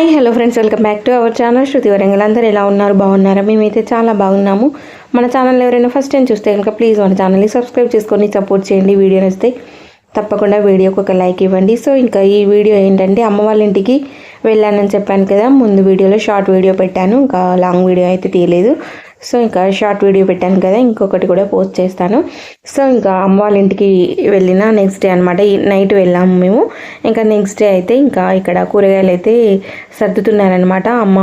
Hi hello friends welcome back to our channel. Shruti Warangal. అందరూ ఎలా ఉన్నారు? బాగున్నారా? మేమైతే చాలా బాగున్నాము. మన ఛానల్ ఎవరైనా ఫస్ట్ టైం చూస్తే కనుక ప్లీజ్ మన ఛానల్ని సబ్స్క్రైబ్ చేసుకొని సపోర్ట్ చేయండి. వీడియో నచ్చితే తప్పకుండా వీడియోకి ఒక లైక్ ఇవ్వండి. సో ఇంకా ఈ వీడియో ఏంటంటే అమ్మ వాళ్ళ ఇంటికి వెళ్ళానని చెప్పాను కదా. ముందు వీడియోలో షార్ట్ వీడియో పెట్టాను. ఇంకా లాంగ్ వీడియో అయితే తీయలేదు. సో ఇంకా షార్ట్ వీడియో పెట్టాను కదా ఇంకొకటి కూడా పోస్ట్ చేస్తాను. సో ఇంకా అమ్మ వాళ్ళ ఇంటికి వెళ్ళిన నెక్స్ట్ డే అనమాట నైట్ వెళ్ళాము మేము. ఇంకా నెక్స్ట్ డే అయితే ఇంకా ఇక్కడ కూరగాయలు అయితే సర్దుతున్నారనమాట అమ్మ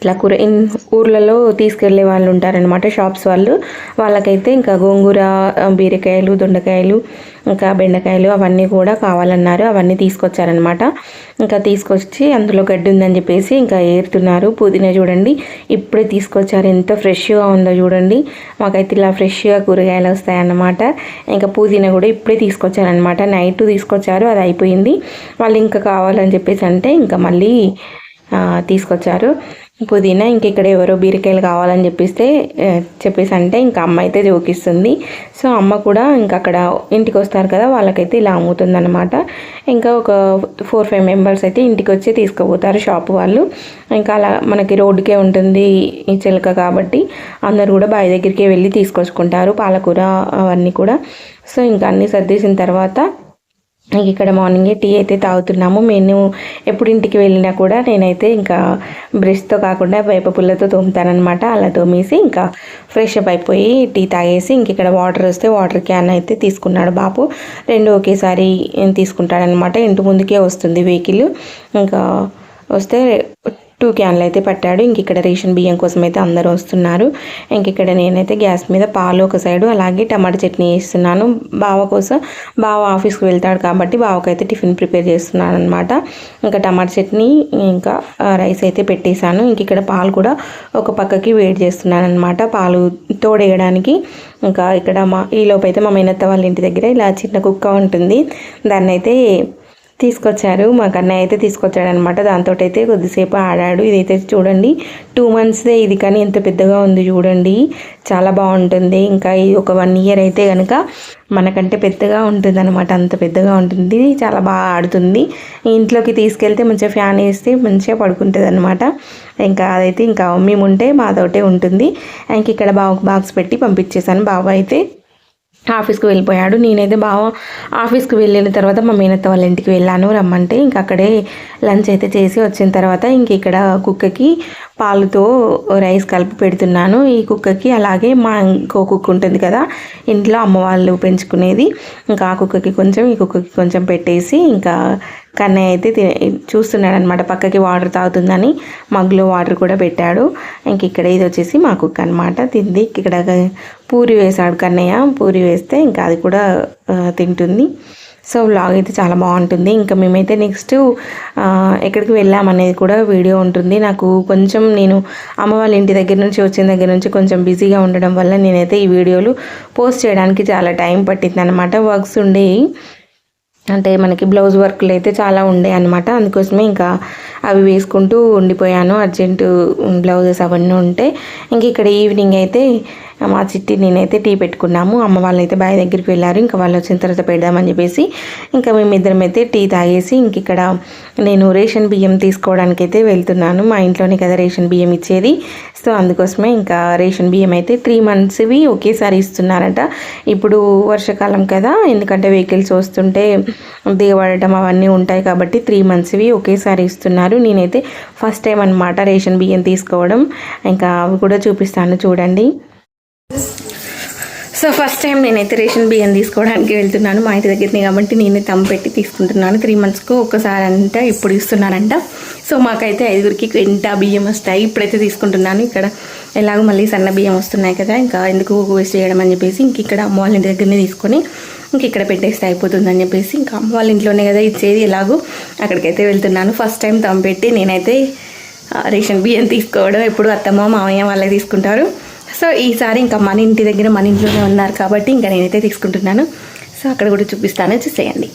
ఇట్లా కూర ఇన్ ఊర్లలో తీసుకెళ్ళే వాళ్ళు ఉంటారనమాట షాప్స్ వాళ్ళు. వాళ్ళకైతే ఇంకా గోంగూర బీరకాయలు దొండకాయలు ఇంకా బెండకాయలు అవన్నీ కూడా కావాలన్నారు. అవన్నీ తీసుకొచ్చారనమాట ఇంకా తీసుకొచ్చి అందులో గడ్డి ఉందని చెప్పేసి ఇంకా ఏరుతున్నారు. పుదీనా చూడండి ఇప్పుడే తీసుకొచ్చారు. ఎంత ఫ్రెష్గా ఉందో చూడండి. మాకైతే ఇలా ఫ్రెష్గా కూరగాయలు వస్తాయన్నమాట. ఇంకా పుదీనా కూడా ఇప్పుడే తీసుకొచ్చారనమాట నైట్ తీసుకొచ్చారు అది అయిపోయింది. వాళ్ళు ఇంకా కావాలని చెప్పేసి అంటే ఇంకా మళ్ళీ తీసుకొచ్చారు. పుదీనా ఇంక ఇక్కడ ఎవరో బీరకాయలు కావాలని చెప్పిస్తే చెప్పేసి అంటే ఇంకా అమ్మ అయితే జోకిస్తుంది సో అమ్మ కూడా ఇంకా అక్కడ ఇంటికి వస్తారు కదా వాళ్ళకైతే ఇలా అమ్ముతుందన్నమాట. ఇంకా ఒక ఫోర్ ఫైవ్ మెంబర్స్ అయితే ఇంటికి వచ్చి తీసుకుపోతారు షాప్ వాళ్ళు. ఇంకా అలా మనకి రోడ్డుకే ఉంటుంది ఈ చిలక కాబట్టి అందరు కూడా బావి దగ్గరికి వెళ్ళి తీసుకొచ్చుకుంటారు పాలకూర అవన్నీ కూడా. సో ఇంకా అన్నీ సర్దేసిన తర్వాత ఇక్కడ మార్నింగే టీ అయితే తాగుతున్నాము. మేము ఎప్పుడు ఇంటికి వెళ్ళినా కూడా నేనైతే ఇంకా బ్రష్తో కాకుండా వేప పుల్లతో తోముతానమాట అలా తోమేసి ఇంకా ఫ్రెష్ అప్ అయిపోయి టీ తాగేసి ఇంక ఇక్కడ వాటర్ వస్తే వాటర్ క్యాన్ అయితే తీసుకున్నాడు బాపు రెండు ఒకేసారి తీసుకుంటాడనమాట ఇంటి ముందుకే వస్తుంది వెహికల్. ఇంకా వస్తే టూ క్యాన్లు అయితే పట్టాడు. ఇంక ఇక్కడ రేషన్ బియ్యం కోసం అయితే అందరూ వస్తున్నారు. ఇంక ఇక్కడ నేనైతే గ్యాస్ మీద పాలు ఒక సైడు అలాగే టమాటా చట్నీ వేస్తున్నాను బావ కోసం బావ ఆఫీస్కి వెళ్తాడు కాబట్టి బావకైతే టిఫిన్ ప్రిపేర్ చేస్తున్నాను అనమాట ఇంకా టమాటా చట్నీ ఇంకా రైస్ అయితే పెట్టేశాను. ఇంక ఇక్కడ పాలు కూడా ఒక పక్కకి వేడి చేస్తున్నాను అనమాట పాలు తోడేయడానికి ఇంకా ఇక్కడ మా ఈ అయితే మా మేనత్త వాళ్ళ ఇంటి దగ్గర ఇలా చిన్న కుక్క ఉంటుంది. దాన్ని అయితే తీసుకొచ్చారు. మా కన్నయ్య అయితే తీసుకొచ్చాడనమాట. దాంతో అయితే కొద్దిసేపు ఆడాడు. ఇదైతే చూడండి టూ మంత్స్దే ఇది కానీ ఎంత పెద్దగా ఉంది చూడండి. చాలా బాగుంటుంది. ఇంకా ఇది ఒక వన్ ఇయర్ అయితే కనుక మనకంటే పెద్దగా ఉంటుంది అనమాట అంత పెద్దగా ఉంటుంది. చాలా బాగా ఆడుతుంది. ఇంట్లోకి తీసుకెళ్తే మంచిగా ఫ్యాన్ వేస్తే మంచిగా పడుకుంటుంది అనమాట ఇంకా అదైతే ఇంకా మేము ఉంటే మాతోటే ఉంటుంది. ఇంక ఇక్కడ బాక్స్ పెట్టి పంపించేశాను. బాబు అయితే ఆఫీస్కి వెళ్ళిపోయాడు. నేనైతే బావ ఆఫీస్కి వెళ్ళిన తర్వాత మా మేనత్త వాళ్ళ ఇంటికి వెళ్ళాను రమ్మంటే ఇంక అక్కడే లంచ్ అయితే చేసి వచ్చిన తర్వాత ఇంక ఇక్కడ కుక్కకి పాలతో రైస్ కలిపి పెడుతున్నాను. ఈ కుక్కకి అలాగే మా ఇంకో కుక్క ఉంటుంది కదా ఇంట్లో అమ్మ వాళ్ళు పెంచుకునేది. ఇంకా ఆ కుక్కకి కొంచెం ఈ కుక్కకి కొంచెం పెట్టేసి ఇంకా కన్నయ్య అయితే తి- చూస్తున్నాడు అనమాట పక్కకి వాటర్ తాగుతుందని. మగ్గులో వాటర్ కూడా పెట్టాడు. ఇంక ఇక్కడ ఇది వచ్చేసి మా కుక్క అనమాట తింది. ఇక్కడ పూరి వేశాడు కన్నయ్య. పూరి వేస్తే ఇంకా అది కూడా తింటుంది. సో వ్లాగ్ అయితే చాలా బాగుంటుంది. ఇంకా మేమైతే నెక్స్ట్ ఎక్కడికి వెళ్ళామనేది కూడా వీడియో ఉంటుంది. నాకు కొంచెం నేను అమ్మ వాళ్ళ ఇంటి దగ్గర నుంచి వచ్చిన దగ్గర నుంచి కొంచెం బిజీగా ఉండడం వల్ల నేనైతే ఈ వీడియోలు పోస్ట్ చేయడానికి చాలా టైం పట్టింది అనమాట వర్క్స్ ఉండేవి అంటే మనకి బ్లౌజ్ వర్క్లు అయితే చాలా ఉండే అనమాట అందుకోసమే ఇంకా అవి వేసుకుంటూ ఉండిపోయాను. అర్జెంటు బ్లౌజెస్ అవన్నీ ఉంటే. ఇంక ఇక్కడ ఈవినింగ్ అయితే మా చిట్టి నేనైతే టీ పెట్టుకున్నాము. అమ్మ వాళ్ళు అయితే బావి దగ్గరికి వెళ్ళారు. ఇంకా వాళ్ళు వచ్చిన తర్వాత పెడదామని చెప్పేసి ఇంకా మేమిద్దరం అయితే టీ తాగేసి ఇంక ఇక్కడ నేను రేషన్ బియ్యం తీసుకోవడానికి అయితే వెళ్తున్నాను. మా ఇంట్లోనే కదా రేషన్ బియ్యం ఇచ్చేది. సో అందుకోసమే ఇంకా రేషన్ బియ్యం అయితే త్రీ మంత్స్వి ఒకేసారి ఇస్తున్నారట. ఇప్పుడు వర్షాకాలం కదా. ఎందుకంటే వెహికల్స్ వస్తుంటే దిగబడటం అవన్నీ ఉంటాయి కాబట్టి త్రీ మంత్స్వి ఒకేసారి ఇస్తున్నారు. నేనైతే ఫస్ట్ టైం అనమాట రేషన్ బియ్యం తీసుకోవడం. ఇంకా అవి కూడా చూపిస్తాను చూడండి. సో ఫస్ట్ టైం నేనైతే రేషన్ బియ్యం తీసుకోవడానికి వెళ్తున్నాను మా ఇంటి దగ్గరనే కాబట్టి నేనే తమ్ము పెట్టి తీసుకుంటున్నాను. త్రీ మంత్స్కు ఒక్కసారి అంట ఇప్పుడు ఇస్తున్నానంట సో మాకైతే ఐదుగురికి ఎంత బియ్యం వస్తాయి ఇప్పుడైతే తీసుకుంటున్నాను. ఇక్కడ ఎలాగో మళ్ళీ సన్న బియ్యం వస్తున్నాయి కదా ఇంకా ఎందుకు వేస్ట్ చేయడం అని చెప్పేసి ఇంక ఇక్కడ అమ్మ వాళ్ళ ఇంటి దగ్గరనే తీసుకొని ఇంక ఇక్కడ పెట్టేస్తే అయిపోతుందని చెప్పేసి ఇంకా అమ్మ వాళ్ళ ఇంట్లోనే కదా ఇచ్చేది ఎలాగో అక్కడికైతే వెళ్తున్నాను. ఫస్ట్ టైం తమ్ము పెట్టి నేనైతే రేషన్ బియ్యం తీసుకోవడం ఎప్పుడు అత్తమ్మ మామయ్య వాళ్ళే తీసుకుంటారు. సో ఈసారి ఇంకా మన ఇంటి దగ్గర మన ఇంట్లోనే ఉన్నారు కాబట్టి ఇంకా నేనైతే తీసుకుంటున్నాను. సో అక్కడ కూడా చూపిస్తాను. చూసేయండి.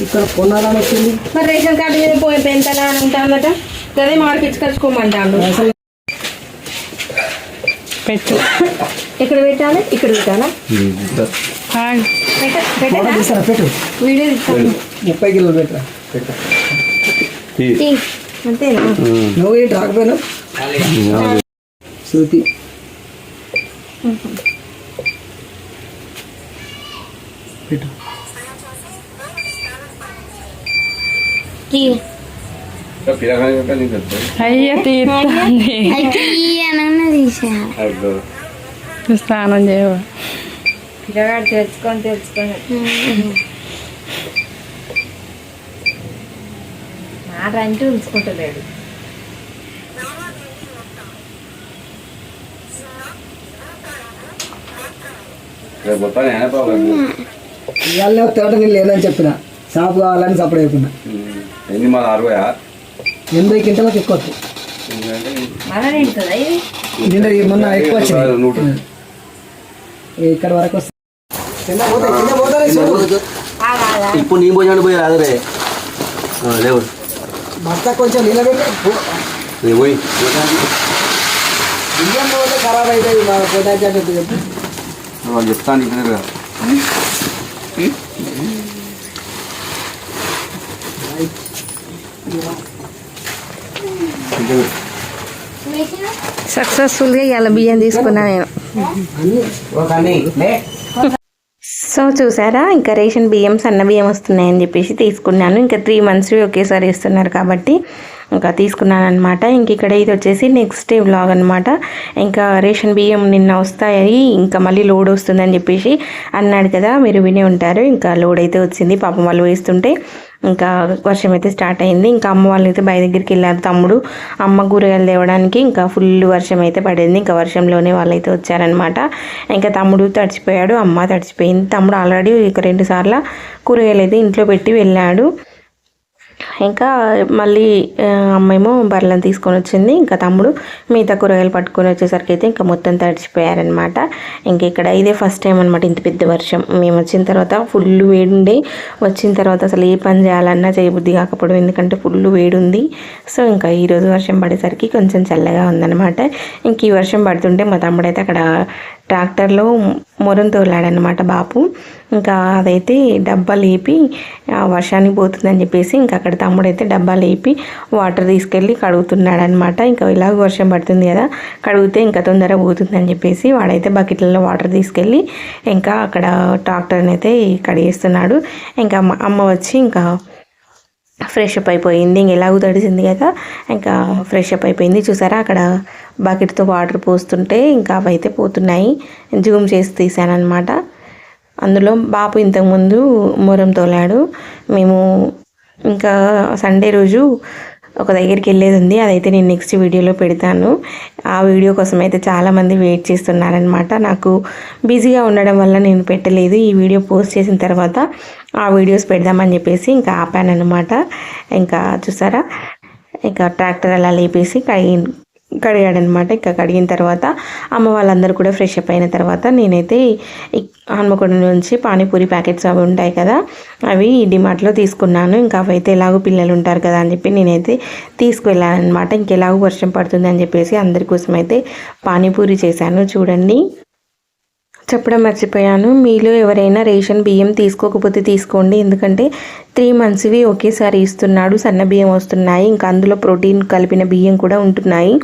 ఇక్కడ కొనాలని వచ్చింది. మరి రేషన్ కార్డు మీద పోయి పెంచాలా అని అంటానట అదే మాడిపించుకొచ్చుకోమంటాను పెట్టు. ఎక్కడ పెట్టాలి? ఇక్కడ పెట్టాలా? పెట్ట- వీడియో ముప్పై కిలోలు పెట్టరా? అంతేనా? నువ్వు ఏంటి రాకపోయినా శృతి పెట్టు అయ్య తీర్థండి అనన్నా తీసేయాలి స్నానం చేయవా పిల్లగాడు తెలుసుకొని తెలుసుకొని మాట అంటే ఉంచుకుంటలేడు ఇవాళ తోట నీళ్ళు లేదని చెప్పిన. షాపు కావాలని సపరేట్ అయిపోయినా ఎన్ని మన అరవై ఎనభై కింటలకు ఎక్కువ వస్తాయి. మన నింటుందా ఇది నిన్న ఈ మొన్న ఎక్కువ ఇక్కడ వరకు. ఇప్పుడు నీ భోజనం పోయి రాదరే. లేవు. భర్త కొంచెం నిలబెట్టి బియ్యం పోతే ఖరాబ్ అవుతాయి మా చెప్పి. వాళ్ళు చెప్తాను ఇక్కడ కదా సక్సెస్ఫుల్గా ఇవాళ బియ్యం తీసుకున్నా నేను. సో చూసారా ఇంకా రేషన్ బియ్యం సన్న బియ్యం వస్తున్నాయని చెప్పేసి తీసుకున్నాను. ఇంకా త్రీ మంత్స్ ఒకేసారి ఇస్తున్నారు కాబట్టి ఇంకా తీసుకున్నాను అనమాట ఇంక ఇక్కడ ఇది వచ్చేసి నెక్స్ట్ డే వ్లాగ్ అనమాట ఇంకా రేషన్ బియ్యం నిన్న వస్తాయి ఇంకా మళ్ళీ లోడ్ వస్తుందని చెప్పేసి అన్నాడు కదా మీరు వినే ఉంటారు. ఇంకా లోడ్ అయితే వచ్చింది పాపం వాళ్ళు వేస్తుంటే ఇంకా వర్షం అయితే స్టార్ట్ అయింది. ఇంకా అమ్మ వాళ్ళు అయితే బయ దగ్గరికి వెళ్ళారు. తమ్ముడు అమ్మ కూరగాయలు తేవడానికి ఇంకా ఫుల్ వర్షం అయితే పడింది. ఇంకా వర్షంలోనే వాళ్ళైతే వచ్చారనమాట ఇంకా తమ్ముడు తడిచిపోయాడు అమ్మ తడిచిపోయింది. తమ్ముడు ఆల్రెడీ ఇక రెండు సార్లు కూరగాయలు అయితే ఇంట్లో పెట్టి వెళ్ళాడు. ఇంకా మళ్ళీ అమ్మేమో బర్రెలను తీసుకొని వచ్చింది. ఇంకా తమ్ముడు మిగతా కూరగాయలు పట్టుకొని వచ్చేసరికి అయితే ఇంకా మొత్తం తడిచిపోయారనమాట ఇంకా ఇక్కడ ఇదే ఫస్ట్ టైం అనమాట ఇంత పెద్ద వర్షం. మేము వచ్చిన తర్వాత ఫుల్ వేడుండే. వచ్చిన తర్వాత అసలు ఏ పని చేయాలన్నా చేయబుద్ధి కాకపోవడం ఎందుకంటే ఫుల్ వేడి ఉంది సో ఇంకా ఈరోజు వర్షం పడేసరికి కొంచెం చల్లగా ఉందన్నమాట. ఇంక ఈ వర్షం పడుతుంటే మా తమ్ముడైతే అక్కడ ట్రాక్టర్లో మొరం తోలాడనమాట బాపు. ఇంకా అదైతే డబ్బా లేపి వర్షానికి పోతుందని చెప్పేసి ఇంకా అక్కడ తమ్ముడు అయితే డబ్బా లేపి వాటర్ తీసుకెళ్ళి కడుగుతున్నాడు అనమాట ఇంకా ఇలాగ వర్షం పడుతుంది కదా కడిగితే ఇంకా తొందరగా పోతుందని చెప్పేసి వాడైతే బకెట్లలో వాటర్ తీసుకెళ్ళి ఇంకా అక్కడ ట్రాక్టర్ని అయితే కడిగేస్తున్నాడు. ఇంకా అమ్మ వచ్చి ఇంకా ఫ్రెష్ అప్ అయిపోయింది. ఇంక ఎలాగూ తడిసింది కదా ఇంకా ఫ్రెష్ అప్ అయిపోయింది. చూసారా అక్కడ బకెట్తో వాటర్ పోస్తుంటే ఇంకా అవి అయితే పోతున్నాయి. జూమ్ చేసి తీసాను అనమాట అందులో బాపు ఇంతకుముందు మొరం తోలాడు. మేము ఇంకా సండే రోజు ఒక దగ్గరికి వెళ్ళేది ఉంది. అదైతే నేను నెక్స్ట్ వీడియోలో పెడతాను. ఆ వీడియో కోసం అయితే చాలామంది వెయిట్ చేస్తున్నారనమాట నాకు బిజీగా ఉండడం వల్ల నేను పెట్టలేదు. ఈ వీడియో పోస్ట్ చేసిన తర్వాత ఆ వీడియోస్ పెడదామని చెప్పేసి ఇంకా ఆపాను అనమాట ఇంకా చూసారా? ఇంకా ట్రాక్టర్ అలా లేపేసి కడిగి కడిగాడనమాట. ఇంకా కడిగిన తర్వాత అమ్మ వాళ్ళందరూ కూడా ఫ్రెష్ అప్ అయిన తర్వాత నేనైతే హనుమకొండ హన్మకొండ నుంచి పానీపూరి ప్యాకెట్స్ అవి ఉంటాయి కదా అవి డిమార్ట్లో తీసుకున్నాను. ఇంకా అవైతే ఎలాగో పిల్లలు ఉంటారు కదా అని చెప్పి నేనైతే తీసుకువెళ్ళాను అనమాట ఇంకెలాగో వర్షం పడుతుంది అని చెప్పేసి అందరి కోసం అయితే పానీపూరి చేశాను. చూడండి. చెప్పడం మర్చిపోయాను. మీలో ఎవరైనా రేషన్ బియ్యం తీసుకోకపోతే తీసుకోండి. ఎందుకంటే త్రీ మంత్స్వి ఒకేసారి ఇస్తున్నాడు సన్న బియ్యం వస్తున్నాయి ఇంకా అందులో ప్రోటీన్ కలిపిన బియ్యం కూడా ఉంటున్నాయి.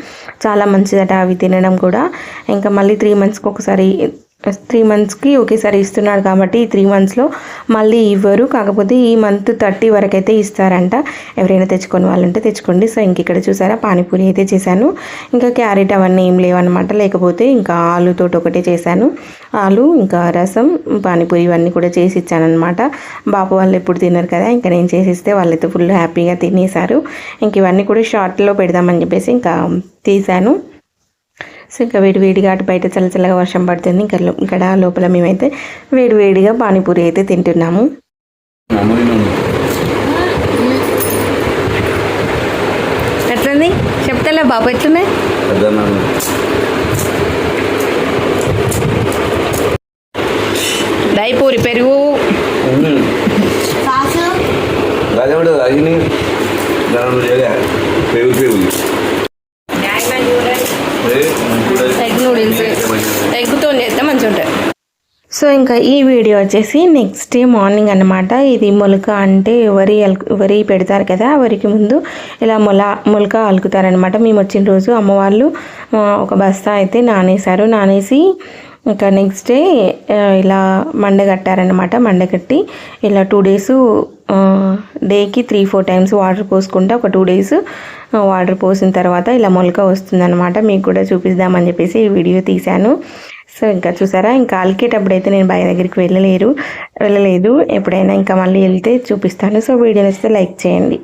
చాలా మంచిదట అవి తినడం కూడా. ఇంకా మళ్ళీ త్రీ మంత్స్కి ఒకసారి త్రీ మంత్స్కి ఒకేసారి ఇస్తున్నాడు కాబట్టి ఈ త్రీ మంత్స్లో మళ్ళీ ఇవ్వరు. కాకపోతే ఈ మంత్ థర్టీ వరకు అయితే ఇస్తారంట. ఎవరైనా తెచ్చుకొని వాళ్ళంటే తెచ్చుకోండి. సో ఇంక ఇక్కడ చూసారా పానీపూరి అయితే చేశాను. ఇంకా క్యారెట్ అవన్నీ ఏం లేవన్నమాట. లేకపోతే ఇంకా ఆలుతోటి ఒకటే చేశాను. ఆలు ఇంకా రసం పానీపూరి ఇవన్నీ కూడా చేసి ఇచ్చానమాట బాబు వాళ్ళు ఎప్పుడు తిన్నారు కదా ఇంకా నేను చేసిస్తే వాళ్ళైతే ఫుల్ హ్యాపీగా తినేశారు. ఇంక ఇవన్నీ కూడా షార్ట్లో పెడదామని చెప్పేసి ఇంకా తీశాను. సో ఇంకా వేడివేడిగా అటు బయట చల్ల చల్లగా వర్షం పడుతుంది. ఇంకా ఇక్కడ లోపల మేమైతే వేడివేడిగా పానీపూరి అయితే తింటున్నాము. ఎట్లుంది? చెప్తలే బాబు ఎట్లున్నాయి దయపూరి పెరుగు. రాజవాడు రాజుని పెరుగు పెరుగు. ఎగ్ నూడిల్స్ ఎగ్తో చేస్తే మంచిగా ఉంటుంది సో ఇంకా ఈ వీడియో వచ్చేసి నెక్స్ట్ డే మార్నింగ్ అన్నమాట. ఇది మొలక అంటే వరి వరి పెడతారు కదా వరికి ముందు ఇలా మొల మొలక అలుకుతారనమాట మేము వచ్చిన రోజు అమ్మవాళ్ళు ఒక బస్తా అయితే నానేశారు. నానేసి ఇంకా నెక్స్ట్ డే ఆ, ఇలా మండగట్టారనమాట మండగట్టి ఇలా టూ డేస్ డేకి త్రీ ఫోర్ టైమ్స్ వాటర్ పోసుకుంటే ఒక టూ డేస్ వాటర్ పోసిన తర్వాత ఇలా మొలక వస్తుందన్నమాట. మీకు కూడా చూపిద్దామని చెప్పేసి ఈ వీడియో తీశాను. సో ఇంకా చూసారా? ఇంకా అలికేటప్పుడు అయితే నేను బావి దగ్గరికి వెళ్ళలేరు వెళ్ళలేదు. ఎప్పుడైనా ఇంకా మళ్ళీ వెళ్తే చూపిస్తాను. సో వీడియో నచ్చితే లైక్ చేయండి.